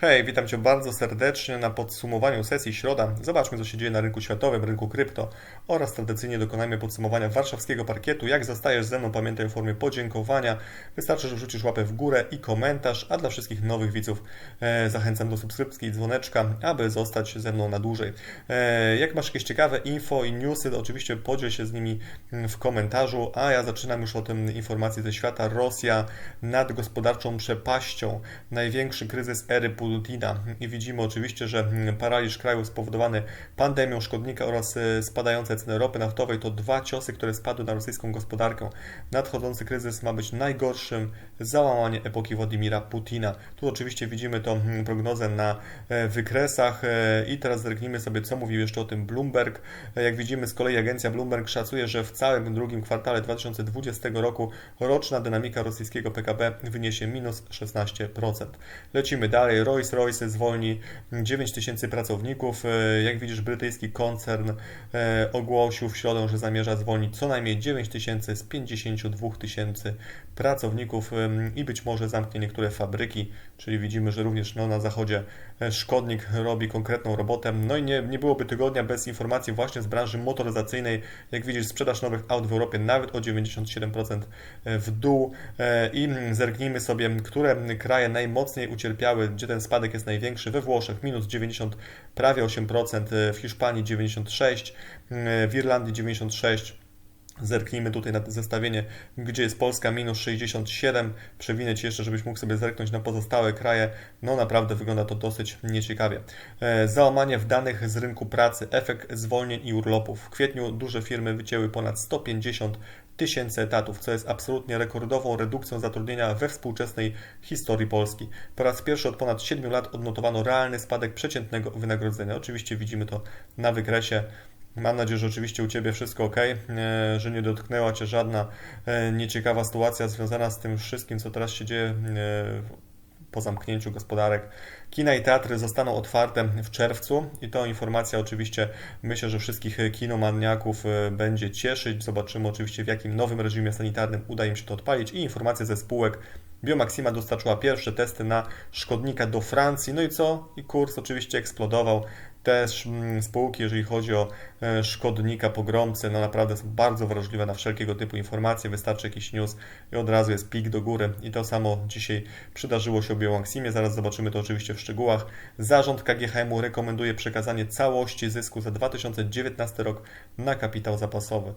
Hej, witam Cię bardzo serdecznie na podsumowaniu sesji środa. Zobaczmy, co się dzieje na rynku światowym, rynku krypto oraz tradycyjnie dokonajmy podsumowania warszawskiego parkietu. Jak zostajesz ze mną, pamiętaj o formie podziękowania. Wystarczy, że wrzucisz łapę w górę i komentarz, a dla wszystkich nowych widzów e, zachęcam do subskrypcji i dzwoneczka, aby zostać ze mną na dłużej. E, jak masz jakieś ciekawe info i newsy, to oczywiście podziel się z nimi w komentarzu, a ja zaczynam już o tym informacji ze świata. Rosja nad gospodarczą przepaścią. Największy kryzys ery I widzimy oczywiście, że paraliż kraju spowodowany pandemią szkodnika oraz e, spadające ceny ropy naftowej to dwa ciosy, które spadły na rosyjską gospodarkę. Nadchodzący kryzys ma być najgorszym załamaniem epoki Władimira Putina. Tu oczywiście widzimy tą prognozę na e, wykresach e, i teraz zerknijmy sobie, co mówił jeszcze o tym Bloomberg. Jak widzimy z kolei agencja Bloomberg szacuje, że w całym drugim kwartale 2020 roku roczna dynamika rosyjskiego PKB wyniesie minus 16%. Lecimy dalej. Rolls-Royce zwolni 9 tysięcy pracowników. E, jak widzisz, brytyjski koncern e, ogłosił w środę, że zamierza zwolnić co najmniej 9 tysięcy z 52 tysięcy pracowników i być może zamknie niektóre fabryki, czyli widzimy, że również no, na zachodzie szkodnik robi konkretną robotę. No i nie, nie byłoby tygodnia bez informacji właśnie z branży motoryzacyjnej. Jak widzisz, sprzedaż nowych aut w Europie nawet o 97% w dół i zerknijmy sobie, które kraje najmocniej ucierpiały, gdzie ten spadek jest największy we Włoszech minus 90, prawie 8%, w Hiszpanii 96, w Irlandii 96. Zerknijmy tutaj na zestawienie, gdzie jest Polska minus 67. Przewinę Ci jeszcze, żebyś mógł sobie zerknąć na pozostałe kraje. No naprawdę wygląda to dosyć nieciekawie. E, załamanie w danych z rynku pracy, efekt zwolnień i urlopów. W kwietniu duże firmy wycięły ponad 150 tysięcy etatów, co jest absolutnie rekordową redukcją zatrudnienia we współczesnej historii Polski. Po raz pierwszy od ponad 7 lat odnotowano realny spadek przeciętnego wynagrodzenia. Oczywiście widzimy to na wykresie. Mam nadzieję, że oczywiście u Ciebie wszystko ok, e, że nie dotknęła Cię żadna e, nieciekawa sytuacja związana z tym wszystkim, co teraz się dzieje e, po zamknięciu gospodarek. Kina i teatry zostaną otwarte w czerwcu i to informacja oczywiście myślę, że wszystkich kinomaniaków będzie cieszyć. Zobaczymy oczywiście w jakim nowym reżimie sanitarnym uda im się to odpalić i informacje ze spółek. Biomaxima dostarczyła pierwsze testy na szkodnika do Francji. No i co? I kurs oczywiście eksplodował też mm, spółki, jeżeli chodzi o e, szkodnika, pogromcy, no naprawdę są bardzo wrażliwe na wszelkiego typu informacje. Wystarczy jakiś news i od razu jest pik do góry. I to samo dzisiaj przydarzyło się o Biomaximie. Zaraz zobaczymy to oczywiście w szczegółach. Zarząd KGHM-u rekomenduje przekazanie całości zysku za 2019 rok na kapitał zapasowy.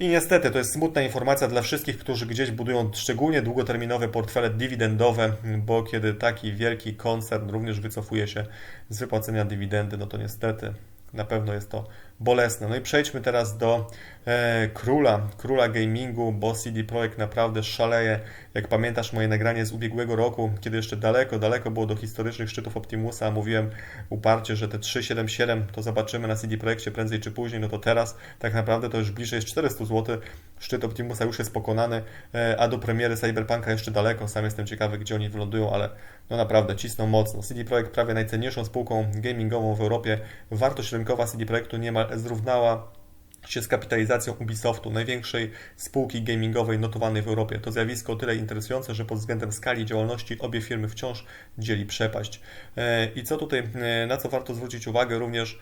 I niestety to jest smutna informacja dla wszystkich, którzy gdzieś budują szczególnie długoterminowe portfele dywidendowe, bo kiedy taki wielki koncern również wycofuje się z wypłacenia dywidendy, no to niestety na pewno jest to bolesne. No i przejdźmy teraz do e, króla, króla gamingu, bo CD Projekt naprawdę szaleje. Jak pamiętasz moje nagranie z ubiegłego roku, kiedy jeszcze daleko, daleko było do historycznych szczytów Optimusa, mówiłem uparcie, że te 377 to zobaczymy na CD Projekcie prędzej czy później, no to teraz tak naprawdę to już bliżej jest 400 zł. Szczyt Optimusa już jest pokonany, e, a do premiery Cyberpunka jeszcze daleko. Sam jestem ciekawy, gdzie oni wylądują, ale no naprawdę cisną mocno. CD Projekt prawie najcenniejszą spółką gamingową w Europie. Wartość rynkowa CD Projektu niemal zrównała się z kapitalizacją Ubisoftu, największej spółki gamingowej notowanej w Europie. To zjawisko o tyle interesujące, że pod względem skali działalności obie firmy wciąż dzieli przepaść. E, I co tutaj, e, na co warto zwrócić uwagę również,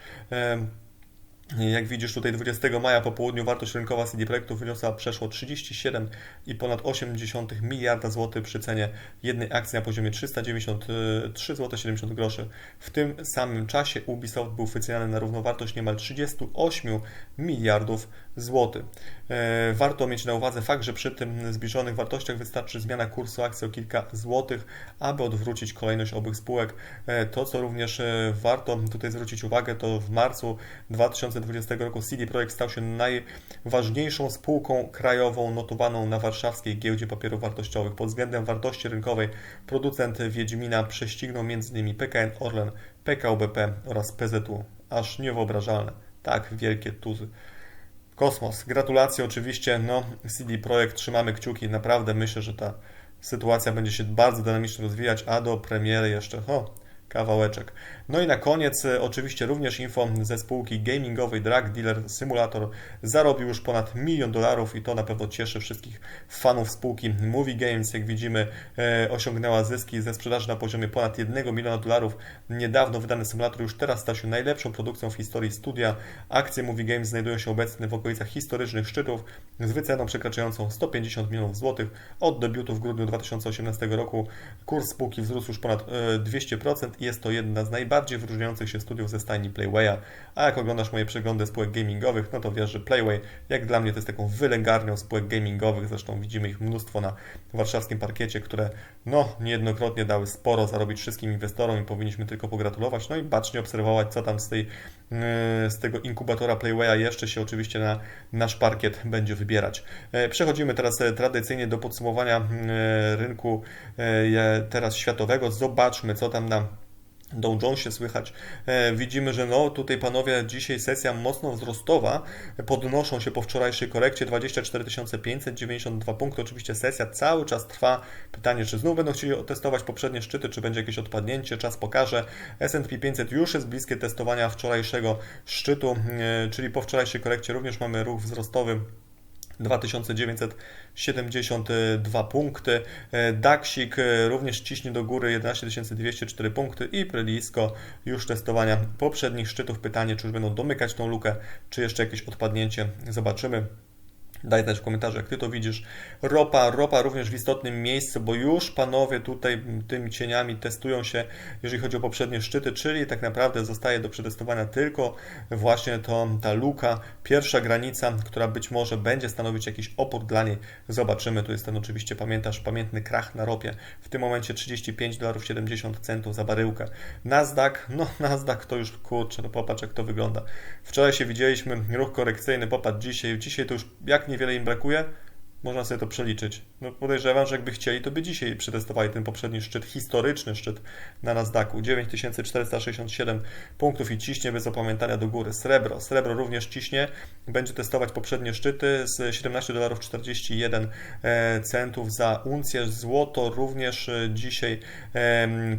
jak widzisz tutaj 20 maja po południu wartość rynkowa CD Projektu wyniosła przeszło 37 ponad 80 miliarda złotych przy cenie jednej akcji na poziomie 393 zł 70 groszy. W tym samym czasie Ubisoft był wyceniany na równowartość niemal 38 miliardów złotych. E, warto mieć na uwadze fakt, że przy tym zbliżonych wartościach wystarczy zmiana kursu akcji o kilka złotych, aby odwrócić kolejność owych spółek. E, to, co również e, warto tutaj zwrócić uwagę, to w marcu 2000 2020 roku CD Projekt stał się najważniejszą spółką krajową notowaną na warszawskiej giełdzie papierów wartościowych. Pod względem wartości rynkowej producent Wiedźmina prześcignął m.in. PKN Orlen, PKO BP oraz PZU. Aż niewyobrażalne. Tak wielkie tuzy. Kosmos. Gratulacje oczywiście. No, CD Projekt, trzymamy kciuki. Naprawdę myślę, że ta sytuacja będzie się bardzo dynamicznie rozwijać, a do premiery jeszcze, o, kawałeczek. No i na koniec e, oczywiście również info ze spółki gamingowej Drug Dealer Simulator zarobił już ponad milion dolarów i to na pewno cieszy wszystkich fanów spółki Movie Games. Jak widzimy e, osiągnęła zyski ze sprzedaży na poziomie ponad 1 miliona dolarów. Niedawno wydany symulator już teraz stał się najlepszą produkcją w historii studia. Akcje Movie Games znajdują się obecnie w okolicach historycznych szczytów z wyceną przekraczającą 150 milionów złotych. Od debiutu w grudniu 2018 roku kurs spółki wzrósł już ponad 200% i jest to jedna z najbardziej wyróżniających się studiów ze stajni Playwaya. A jak oglądasz moje przeglądy spółek gamingowych, no to wiesz, że Playway, jak dla mnie, to jest taką wylęgarnią spółek gamingowych. Zresztą widzimy ich mnóstwo na warszawskim parkiecie, które no niejednokrotnie dały sporo zarobić wszystkim inwestorom i powinniśmy tylko pogratulować. No i bacznie obserwować, co tam z, tej, yy, z tego inkubatora Playwaya jeszcze się oczywiście na nasz parkiet będzie wybierać. E, przechodzimy teraz e, tradycyjnie do podsumowania e, rynku teraz światowego. Zobaczmy, co tam nam Dow Jonesie słychać. E, widzimy, że no tutaj panowie dzisiaj sesja mocno wzrostowa, podnoszą się po wczorajszej korekcie 24 592 punkty. Oczywiście sesja cały czas trwa. Pytanie, czy znów będą chcieli testować poprzednie szczyty, czy będzie jakieś odpadnięcie, czas pokaże. S&P 500 już jest bliskie testowania wczorajszego szczytu, e, czyli po wczorajszej korekcie również mamy ruch wzrostowy 2972 punkty. E, Daxik e, również ciśnie do góry 11204 punkty i blisko już testowania poprzednich szczytów. Pytanie, czy już będą domykać tą lukę, czy jeszcze jakieś odpadnięcie. Zobaczymy. Daj znać w komentarzu, jak Ty to widzisz. Ropa, ropa również w istotnym miejscu, bo już panowie tutaj tymi cieniami testują się, jeżeli chodzi o poprzednie szczyty, czyli tak naprawdę zostaje do przetestowania tylko właśnie to, ta luka, pierwsza granica, która być może będzie stanowić jakiś opór dla niej. Zobaczymy, tu jest ten oczywiście, pamiętasz, pamiętny krach na ropie. W tym momencie 35 dolarów 70 centów za baryłkę. Nasdaq, no Nasdaq to już, kurczę, no popatrz jak to wygląda. Wczoraj się widzieliśmy, ruch korekcyjny, popatrz dzisiaj, dzisiaj to już jak niewiele im brakuje, można sobie to przeliczyć. No podejrzewam, że jakby chcieli, to by dzisiaj przetestowali ten poprzedni szczyt, historyczny szczyt na Nasdaqu. 9467 punktów i ciśnie bez opamiętania do góry. Srebro. Srebro również ciśnie. Będzie testować poprzednie szczyty z 17 dolarów 41 e, centów za uncję. Złoto również e, dzisiaj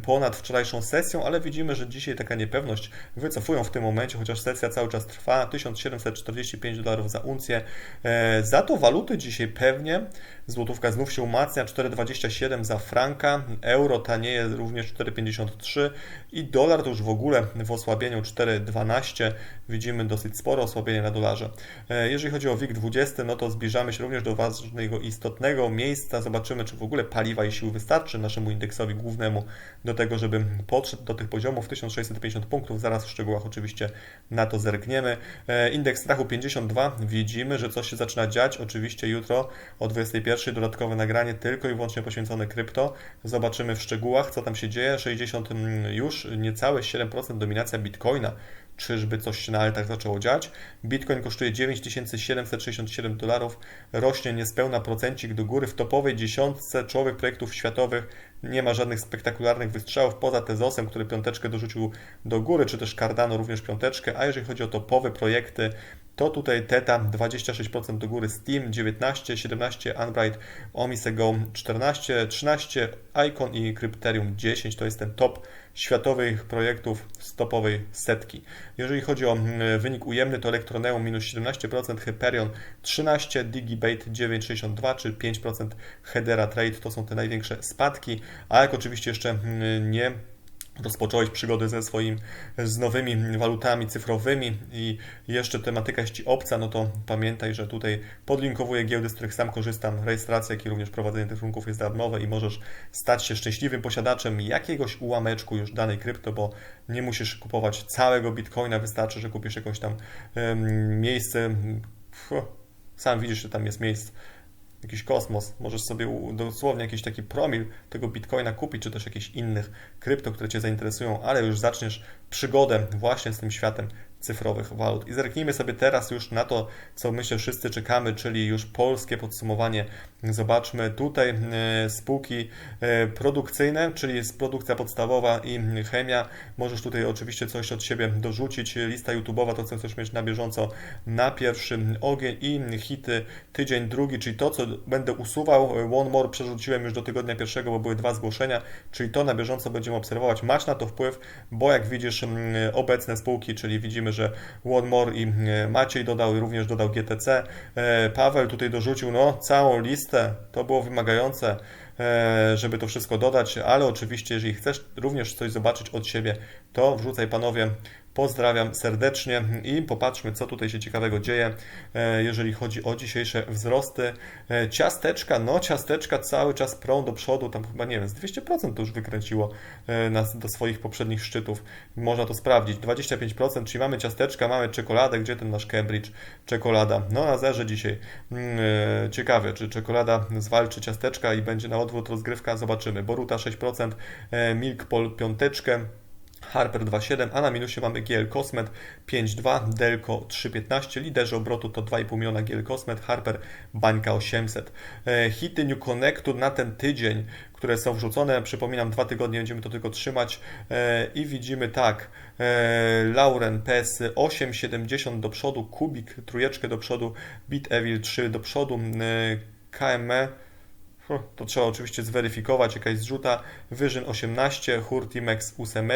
ponad wczorajszą sesją, ale widzimy, że dzisiaj taka niepewność wycofują w tym momencie, chociaż sesja cały czas trwa. 1745 dolarów za uncję. E, za to waluty dzisiaj pewnie Złotówka znów się umacnia, 4,27 za franka, euro tanieje również 4,53 i dolar to już w ogóle w osłabieniu 4,12. Widzimy dosyć spore osłabienie na dolarze. E, jeżeli chodzi o WIG20, no to zbliżamy się również do ważnego, istotnego miejsca. Zobaczymy, czy w ogóle paliwa i sił wystarczy naszemu indeksowi głównemu do tego, żeby podszedł do tych poziomów 1650 punktów. Zaraz w szczegółach oczywiście na to zerkniemy. E, indeks strachu 52. Widzimy, że coś się zaczyna dziać. Oczywiście jutro o 21 pierwsze dodatkowe nagranie tylko i wyłącznie poświęcone krypto. Zobaczymy w szczegółach, co tam się dzieje. 60 mm, już niecałe 7% dominacja Bitcoina. Czyżby coś na altach zaczęło dziać? Bitcoin kosztuje 9767 dolarów, rośnie niespełna procencik do góry. W topowej dziesiątce czołowych projektów światowych nie ma żadnych spektakularnych wystrzałów poza Tezosem, który piąteczkę dorzucił do góry, czy też Cardano również piąteczkę. A jeżeli chodzi o topowe projekty, to tutaj Teta 26% do góry, Steam 19, 17, Unbright, Omisego 14, 13, Icon i Crypterium 10 to jest ten top światowych projektów z topowej setki. Jeżeli chodzi o mm, wynik ujemny, to Elektroneum minus 17%, Hyperion 13%, Digibait 9,62 czy 5% Hedera Trade. To są te największe spadki, a jak oczywiście jeszcze mm, nie rozpocząłeś przygody ze swoim, z nowymi walutami cyfrowymi i jeszcze tematyka jest Ci obca, no to pamiętaj, że tutaj podlinkowuję giełdy, z których sam korzystam. Rejestracja, jak i również prowadzenie tych rynków jest darmowe i możesz stać się szczęśliwym posiadaczem jakiegoś ułameczku już danej krypto, bo nie musisz kupować całego bitcoina, wystarczy, że kupisz jakąś tam miejsce. Sam widzisz, że tam jest miejsce jakiś kosmos, możesz sobie dosłownie jakiś taki promil tego bitcoina kupić, czy też jakichś innych krypto, które Cię zainteresują, ale już zaczniesz przygodę właśnie z tym światem cyfrowych walut. I zerknijmy sobie teraz już na to, co myślę wszyscy czekamy, czyli już polskie podsumowanie. Zobaczmy tutaj e, spółki e, produkcyjne, czyli jest produkcja podstawowa i chemia. Możesz tutaj oczywiście coś od siebie dorzucić. Lista YouTube'owa to co chcesz mieć na bieżąco na pierwszy ogień i hity tydzień drugi, czyli to, co będę usuwał. One More przerzuciłem już do tygodnia pierwszego, bo były dwa zgłoszenia, czyli to na bieżąco będziemy obserwować. Masz na to wpływ, bo jak widzisz obecne spółki, czyli widzimy, że One More i Maciej dodał, również dodał GTC. E, Paweł tutaj dorzucił no, całą listę, to było wymagające e, żeby to wszystko dodać, ale oczywiście, jeżeli chcesz również coś zobaczyć od siebie, to wrzucaj panowie Pozdrawiam serdecznie i popatrzmy, co tutaj się ciekawego dzieje, e, jeżeli chodzi o dzisiejsze wzrosty. E, ciasteczka, no ciasteczka cały czas prą do przodu, tam chyba nie wiem, z 200% to już wykręciło e, nas do swoich poprzednich szczytów. Można to sprawdzić. 25%, czyli mamy ciasteczka, mamy czekoladę, gdzie ten nasz Cambridge czekolada? No na zerze dzisiaj. Mm, ciekawe, czy czekolada zwalczy ciasteczka i będzie na odwrót rozgrywka, zobaczymy. Boruta 6%, Milk Pol piąteczkę, Harper 2,7, a na minusie mamy GL Cosmet 5,2, Delco 3,15, liderzy obrotu to 2,5 miliona GL Cosmet, Harper Bańka 800. E, hity New Connectu na ten tydzień, które są wrzucone, przypominam, dwa tygodnie będziemy to tylko trzymać e, i widzimy tak, e, Lauren PS 8,70 do przodu, Kubik trójeczkę do przodu, Bit Evil 3 do przodu, KME to trzeba oczywiście zweryfikować, jakaś zrzuta. Wyżyn 18, Hurtimex 8,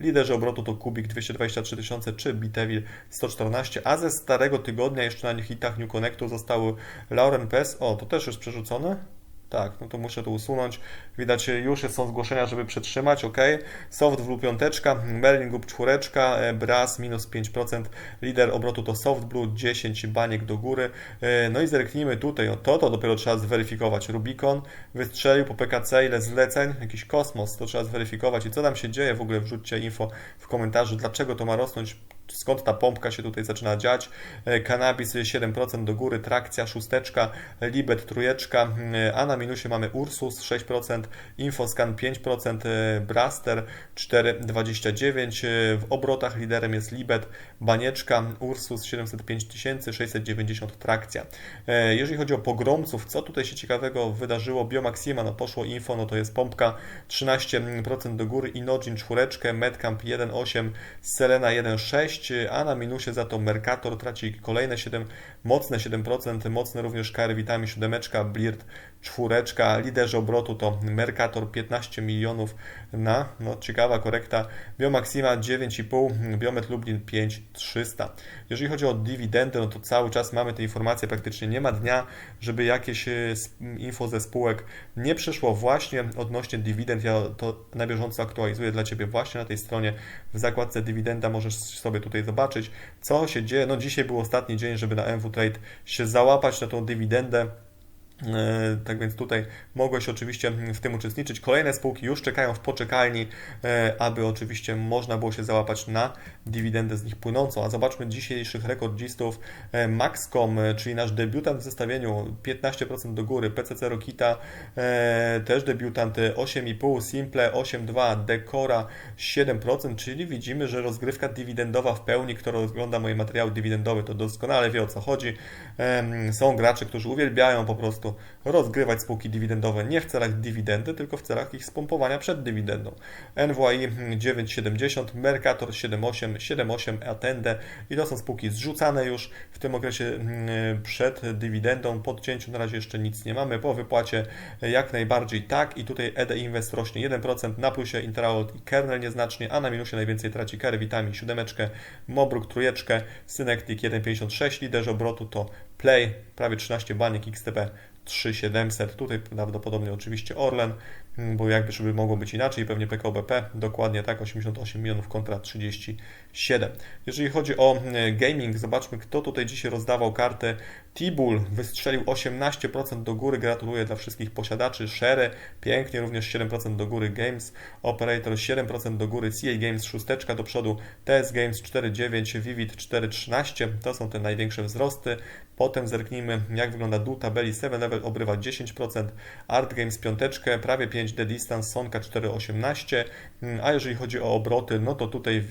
liderzy obrotu to Kubik 223 tysiące czy Bitevil 114, a ze starego tygodnia jeszcze na hitach New Connectu zostały Lauren Pes, o to też jest przerzucone? Tak, no to muszę to usunąć. Widać, już są zgłoszenia, żeby przetrzymać, ok. Soft Blue 5, Merlin Group 4, e, Brass minus 5%, lider obrotu to Soft Blue 10 baniek do góry. E, no i zerknijmy tutaj, o to, to dopiero trzeba zweryfikować. Rubicon wystrzelił po PKC, ile zleceń, jakiś kosmos, to trzeba zweryfikować. I co tam się dzieje, w ogóle wrzućcie info w komentarzu, dlaczego to ma rosnąć skąd ta pompka się tutaj zaczyna dziać. E, Cannabis 7% do góry, trakcja szósteczka, Libet trójeczka, e, a na minusie mamy Ursus 6%, Infoscan 5%, e, Braster 4,29%, w obrotach liderem jest Libet, Banieczka, Ursus 705 tysięcy, 690 trakcja. Jeżeli chodzi o pogromców, co tutaj się ciekawego wydarzyło? Biomaxima, no poszło info, no to jest pompka 13% do góry, Inogin 4, Medcamp 1,8, Selena 1,6, a na minusie za to Mercator traci kolejne 7, mocne 7%, mocne również KR Vitami 7, Blirt czwóreczka, liderzy obrotu to Mercator 15 milionów na, no ciekawa korekta, Biomaxima 9,5, Biomet Lublin 5,300. Jeżeli chodzi o dywidendę, no to cały czas mamy te informacje, praktycznie nie ma dnia, żeby jakieś e, info ze spółek nie przyszło właśnie odnośnie dywidend, ja to na bieżąco aktualizuję dla Ciebie właśnie na tej stronie, w zakładce dywidenda możesz sobie tutaj zobaczyć, co się dzieje, no dzisiaj był ostatni dzień, żeby na MW Trade się załapać na tą dywidendę, tak więc tutaj mogłeś oczywiście w tym uczestniczyć. Kolejne spółki już czekają w poczekalni, e, aby oczywiście można było się załapać na dywidendę z nich płynącą. A zobaczmy dzisiejszych rekordzistów. E, Maxcom, czyli nasz debiutant w zestawieniu 15% do góry, PCC Rokita też debiutant 8,5, Simple 8,2, Decora 7%, czyli widzimy, że rozgrywka dywidendowa w pełni. Kto ogląda moje materiały dywidendowe, to doskonale wie o co chodzi. Są gracze, którzy uwielbiają po prostu prostu rozgrywać spółki dywidendowe nie w celach dywidendy, tylko w celach ich spompowania przed dywidendą. NWI 970, Mercator 78, 78 Attende i to są spółki zrzucane już w tym okresie mm, przed dywidendą. Po odcięciu na razie jeszcze nic nie mamy. Po wypłacie jak najbardziej tak i tutaj ED Invest rośnie 1%, na plusie Interault i Kernel nieznacznie, a na minusie najwięcej traci Care Vitamin 7, Mobruk trójeczkę, Synectic 1,56, liderzy obrotu to Play, prawie 13 baniek XTB 3700. Tutaj prawdopodobnie oczywiście Orlen, bo jakby żeby mogło być inaczej, pewnie PKBP, dokładnie tak, 88 milionów kontra 37. Jeżeli chodzi o mm, gaming, zobaczmy kto tutaj dzisiaj rozdawał kartę. Tibul wystrzelił 18% do góry, gratuluję dla wszystkich posiadaczy. Shere, pięknie, również 7% do góry Games, Operator 7% do góry, CA Games 6 do przodu, TS Games 4,9, Vivid 4,13, to są te największe wzrosty. Potem zerknijmy, jak wygląda dół tabeli 7 Level obrywa 10%, Art Games 5, prawie 5 The Distance, Sonka 4,18, mm, a jeżeli chodzi o obroty, no to tutaj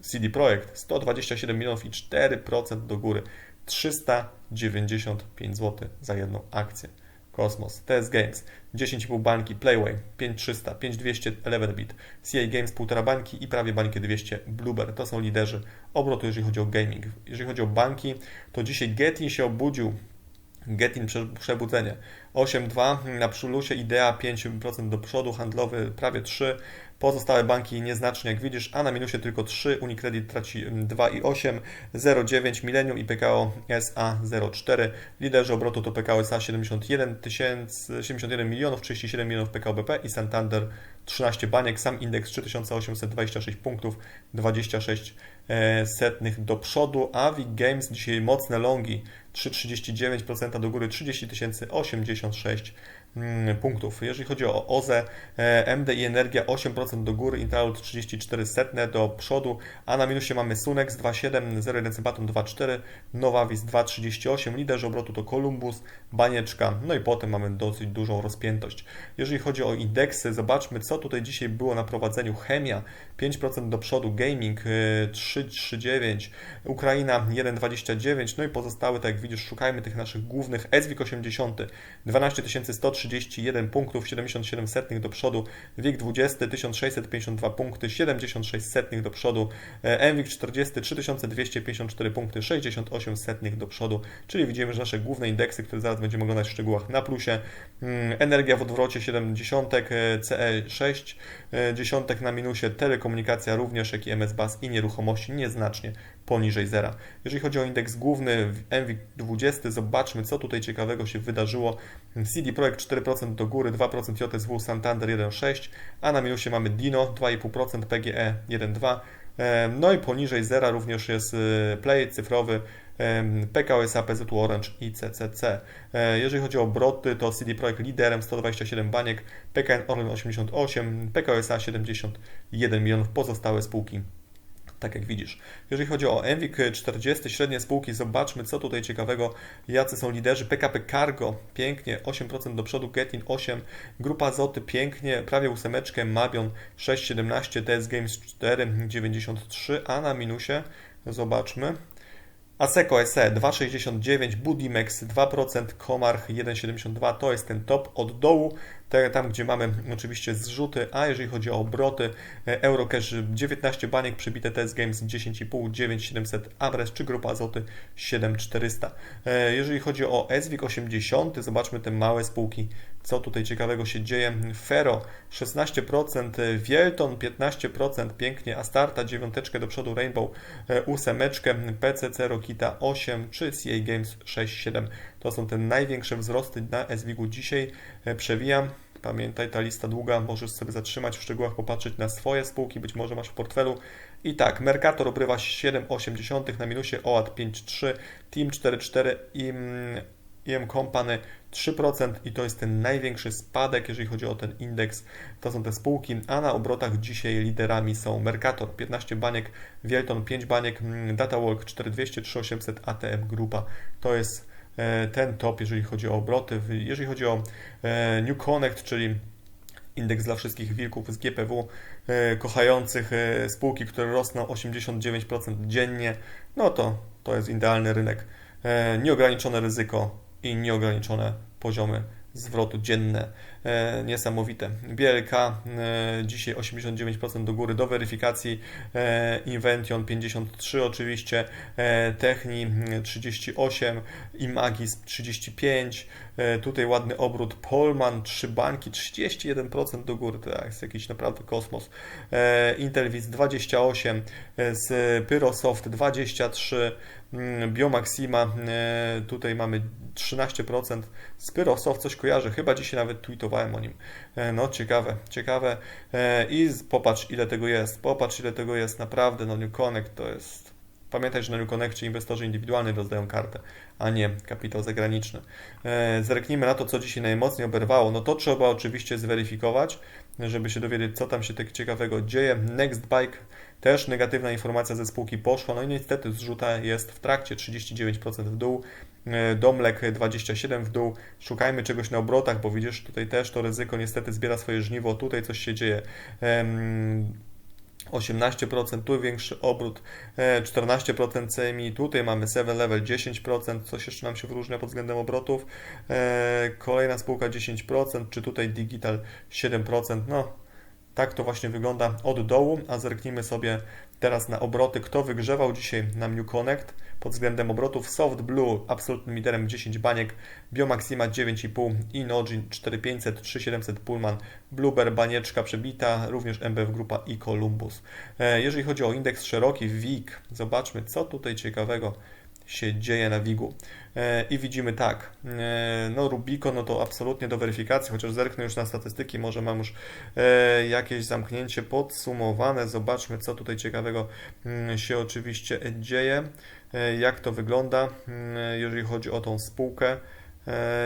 CD Projekt 127 milionów i 4% do góry. 395 zł za jedną akcję. Kosmos, TS Games, 10,5 bańki, Playway, 5300, 5200, 11bit, CA Games, 1,5 bańki i prawie bańki 200, Blueber. To są liderzy obrotu, jeżeli chodzi o gaming. Jeżeli chodzi o banki, to dzisiaj Getin się obudził. Getin przebudzenie. 8,2 na przylusie, Idea 5% do przodu, handlowy prawie 3, Pozostałe banki nieznacznie, jak widzisz, a na minusie tylko 3. Unicredit traci 2,8, 0,9 Millennium i PKO SA 0,4. Liderzy obrotu to PKO SA 71, 71 milionów, 37 milionów PKO BP i Santander 13 baniek. Sam indeks 3826 punktów, 26 e, setnych do przodu. Avi Games dzisiaj mocne longi 3,39% do góry, 30 86 Mm, punktów. Jeżeli chodzi o OZE, e, MD i Energia 8% do góry, Intralut 34 setne do przodu, a na minusie mamy Sunex 2,7, 01 Sympaton 2,4, Novavis 2,38, liderzy obrotu to Columbus, Banieczka, no i potem mamy dosyć dużą rozpiętość. Jeżeli chodzi o indeksy, zobaczmy co tutaj dzisiaj było na prowadzeniu. Chemia 5% do przodu, Gaming 3,39, e, Ukraina 1,29, no i pozostałe, tak jak widzisz, szukajmy tych naszych głównych, SWIG 80 12100 31 punktów, 77 setnych do przodu, WIG 20 1652 punkty, 76 setnych do przodu, MWIG 40 3254 punkty, 68 setnych do przodu, czyli widzimy, że nasze główne indeksy, które zaraz będziemy oglądać w szczegółach na plusie, mm, energia w odwrocie 70, CE 6 dziesiątek na minusie, telekomunikacja również, jak i MS BAS i nieruchomości nieznacznie poniżej zera. Jeżeli chodzi o indeks główny MWIG 20, zobaczmy co tutaj ciekawego się wydarzyło. CD Projekt 4% do góry, 2% JSW, Santander 1,6, a na minusie mamy Dino 2,5%, PGE 1,2%. No i poniżej zera również jest y, Play cyfrowy, PKO SA, PZU Orange i CCC. E, jeżeli chodzi o obroty, to CD Projekt liderem 127 baniek, PKN Orlen 88, PKO SA 71 milionów, pozostałe spółki tak jak widzisz. Jeżeli chodzi o Envik 40, średnie spółki, zobaczmy co tutaj ciekawego, jacy są liderzy. PKP Cargo, pięknie, 8% do przodu, Getin 8, Grupa Azoty, pięknie, prawie ósemeczkę, Mabion 6,17, TS Games 4,93, a na minusie, zobaczmy, Aseco SE 2,69, Budimex 2%, Comarch 1,72 to jest ten top od dołu tam gdzie mamy oczywiście zrzuty, a jeżeli chodzi o obroty, e, Eurocash 19 baniek, przybite TS Games 10,5, 9700, Abres czy Grupa Azoty 7400. E, jeżeli chodzi o SWIG 80, zobaczmy te małe spółki, co tutaj ciekawego się dzieje. Fero 16%, Wielton 15%, pięknie, Astarta 9 do przodu, Rainbow 8, e, PCC Rokita 8 czy CA Games 6,7. To są te największe wzrosty na SWIG-u dzisiaj. Przewijam. Pamiętaj, ta lista długa, możesz sobie zatrzymać w szczegółach, popatrzeć na swoje spółki, być może masz w portfelu. I tak, Mercator obrywa 7,8 na minusie, OAT 5,3, Team 4,4 i IM Company 3% i to jest ten największy spadek, jeżeli chodzi o ten indeks. To są te spółki, a na obrotach dzisiaj liderami są Mercator 15 baniek, Wielton 5 baniek, DataWalk 4200, 3800, ATM Grupa. To jest E, ten top, jeżeli chodzi o obroty. Jeżeli chodzi o e, New Connect, czyli indeks dla wszystkich wilków z GPW, e, kochających spółki, które rosną 89% dziennie, no to to jest idealny rynek. Nieograniczone ryzyko i nieograniczone poziomy zwrotu dzienne e, niesamowite. BLK e, dzisiaj 89% do góry. Do weryfikacji, e, Invention 53 oczywiście, e, Techni 38, Imagis 35, e, tutaj ładny obrót, Polman 3 banki 31% do góry, to jest jakiś naprawdę kosmos, e, Intelvis 28, e, z Pyrosoft 23, mm, Biomaxima, e, tutaj mamy 13%, Spyrosoft coś kojarzę, chyba dzisiaj nawet o nim. E, no ciekawe, ciekawe. E, I popatrz ile tego jest, popatrz ile tego jest, naprawdę, no New Connect to jest... Pamiętaj, że na New Connectie inwestorzy indywidualni rozdają kartę, a nie kapitał zagraniczny. E, zerknijmy na to, co dzisiaj najmocniej oberwało. No to trzeba oczywiście zweryfikować, żeby się dowiedzieć, co tam się tak ciekawego dzieje. Next Bike też negatywna informacja ze spółki poszła, no i niestety zrzuta jest w trakcie 39% w dół, Domlek 27 w dół. Szukajmy czegoś na obrotach, bo widzisz, tutaj też to ryzyko niestety zbiera swoje żniwo, tutaj coś się dzieje. 18%, tu większy obrót, e, 14% CMI, tutaj mamy 7 level 10%, coś jeszcze nam się wyróżnia pod względem obrotów, e, kolejna spółka 10%, czy tutaj digital 7%, no tak to właśnie wygląda od dołu, a zerknijmy sobie teraz na obroty, kto wygrzewał dzisiaj na New Connect? Pod względem obrotów Soft Blue absolutnym liderem 10 baniek, Biomaxima 9,5, Inogin 4500, 3700 Pullman, Blueber banieczka przebita, również MBF Grupa i Columbus. E, Jeżeli chodzi o indeks szeroki WIG, zobaczmy co tutaj ciekawego się dzieje na WIG-u. E, I widzimy tak, e, no Rubiko, no to absolutnie do weryfikacji, chociaż zerknę już na statystyki, może mam już e, jakieś zamknięcie podsumowane. Zobaczmy, co tutaj ciekawego mm, się oczywiście dzieje, jak to wygląda, mm, jeżeli chodzi o tą spółkę.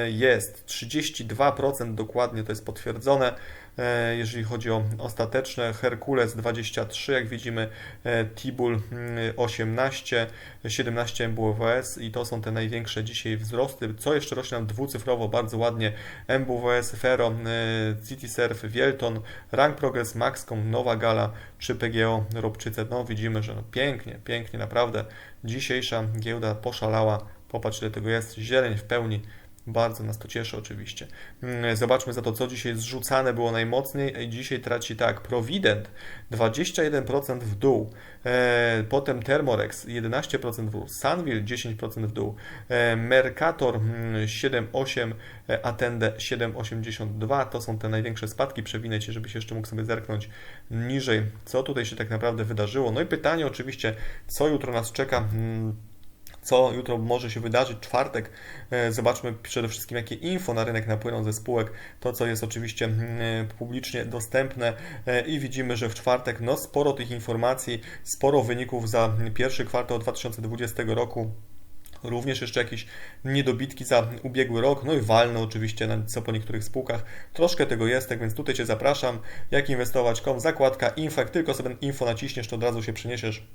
Jest 32% dokładnie, to jest potwierdzone. E, jeżeli chodzi o ostateczne. Herkules 23, jak widzimy, e, Tibul 18, 17 MBWS i to są te największe dzisiaj wzrosty. Co jeszcze rośnie nam dwucyfrowo, bardzo ładnie. MBWS, Fero, e, CitySurf, Wielton, Rank Progress, Maxcom, Nowa Gala czy PGO Robczyce. No widzimy, że no, pięknie, pięknie, naprawdę. Dzisiejsza giełda poszalała. Popatrz, ile tego jest. Zieleń w pełni. Bardzo nas to cieszy oczywiście. Mm, zobaczmy za to, co dzisiaj zrzucane było najmocniej. Dzisiaj traci tak, Provident 21% w dół, e, potem Thermorex 11% w dół, Sunville 10% w dół, e, Mercator 7,8, mm, e, Attende 7,82. To są te największe spadki. Przewinę Cię, żebyś jeszcze mógł sobie zerknąć niżej, co tutaj się tak naprawdę wydarzyło. No i pytanie oczywiście, co jutro nas czeka mm, co jutro może się wydarzyć. Czwartek e, zobaczmy przede wszystkim, jakie info na rynek napłyną ze spółek. To, co jest oczywiście mm, e, publicznie dostępne e, i widzimy, że w czwartek no, sporo tych informacji, sporo wyników za pierwszy kwartał 2020 roku. Również jeszcze jakieś niedobitki za ubiegły rok, no i walne oczywiście na co po niektórych spółkach. Troszkę tego jest, tak więc tutaj Cię zapraszam. Jak inwestować.com, zakładka info, jak tylko sobie info naciśniesz, to od razu się przeniesiesz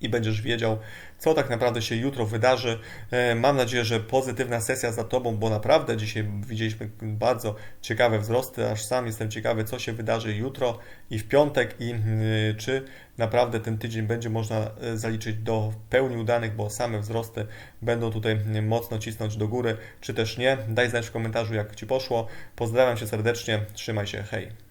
i będziesz wiedział, co tak naprawdę się jutro wydarzy. E, mam nadzieję, że pozytywna sesja za Tobą, bo naprawdę dzisiaj widzieliśmy bardzo ciekawe wzrosty, aż sam jestem ciekawy, co się wydarzy jutro i w piątek i y, czy naprawdę ten tydzień będzie można e, zaliczyć do pełni udanych, bo same wzrosty będą tutaj mocno cisnąć do góry, czy też nie. Daj znać w komentarzu, jak Ci poszło. Pozdrawiam Cię serdecznie, trzymaj się, hej.